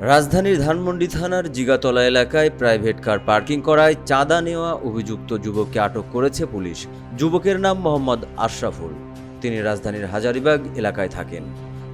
রাজধানীর ধানমন্ডি থানার জিগাতলা এলাকায় প্রাইভেট কার পার্কিং করায় চাঁদা নেওয়া অভিযুক্ত যুবককে আটক করেছে পুলিশ। যুবকের নাম মোহাম্মদ আশরাফুল। তিনি রাজধানীর হাজারিবাগ এলাকায় থাকেন।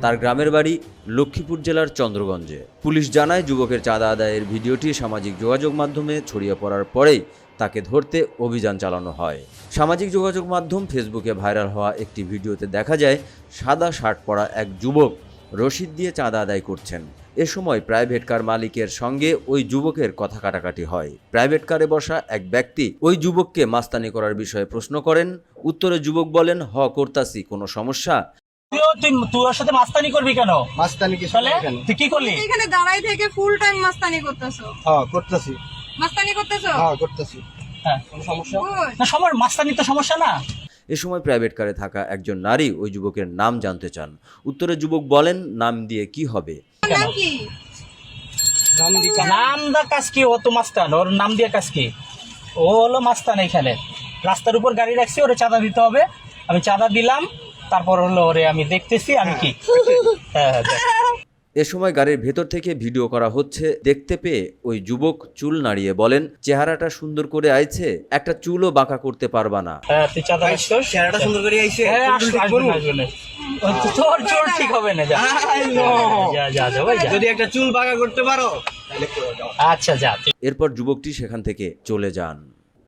তার গ্রামের বাড়ি লক্ষ্মীপুর জেলার চন্দ্রগঞ্জে। পুলিশ জানায়, যুবকের চাঁদা আদায়ের ভিডিওটি সামাজিক যোগাযোগ মাধ্যমে ছড়িয়ে পড়ার পরেই তাকে ধরতে অভিযান চালানো হয়। সামাজিক যোগাযোগ মাধ্যম ফেসবুকে ভাইরাল হওয়া একটি ভিডিওতে দেখা যায়, সাদা শার্ট পরা এক যুবক রসিদ দিয়ে চাঁদা আদায় করছেন। এ সময় প্রাইভেট কার মালিকের সঙ্গে ওই যুবকের কথা কাটাকাটি হয়। প্রাইভেট কারে বসা এক ব্যক্তি ওই যুবককে মাস্তানি করার বিষয়ে প্রশ্ন করেন। উত্তরে যুবক বলেন হ করতাছি কোনো সমস্যা? তুইও তুই তুই সাথে মাস্তানি করবি কেন? মাস্তানি কি তুই কি করলি? এখানে দাঁড়াই থেকে ফুল টাইম মাস্তানি করতেছো। হ্যাঁ করতেছি। মাস্তানি করতেছো? হ্যাঁ করতেছি। হ্যাঁ। কোনো সমস্যা? না সবার মাস্তানি তো সমস্যা না। এ সময় প্রাইভেট কারে থাকা একজন নারী ওই যুবকের নাম জানতে চান। উত্তরে যুবক বলেন নাম দিয়ে কি হবে? নাম দি কাজ কি? ও তো মাস্তান। ওর নাম দিয়ে কাজ কি? ও হলো মাস্তান এখানে। রাস্তার উপর গাড়ি রাখছি ওরে চাঁদা দিতে হবে। আমি চাঁদা দিলাম তারপর হলো ওরে আমি দেখতেছি আমি কি? হ্যাঁ হ্যাঁ দেখ। এ সময় গাড়ির ভেতর থেকে ভিডিও করা হচ্ছে। দেখতে পেয়ে ওই যুবক চুল নাড়িয়ে বলেন চেহারাটা সুন্দর করে আইছে একটা চুলও বাঁকা করতে পারবা না। হ্যাঁ তুই চাঁদা রাখছিস চেহারাটা সুন্দর করে আইছে হ্যাঁ চুল আসবে ঠিক আসবে করব? আসবে না। ও, তোর চোর ঠিক হবে না যা। I know. যা যা যা ভাই যা। যদি একটা চুল বাঁকা করতে পারো তাহলে করে দাও আচ্ছা যা এরপর যুবকটি সেখান থেকে চলে যান।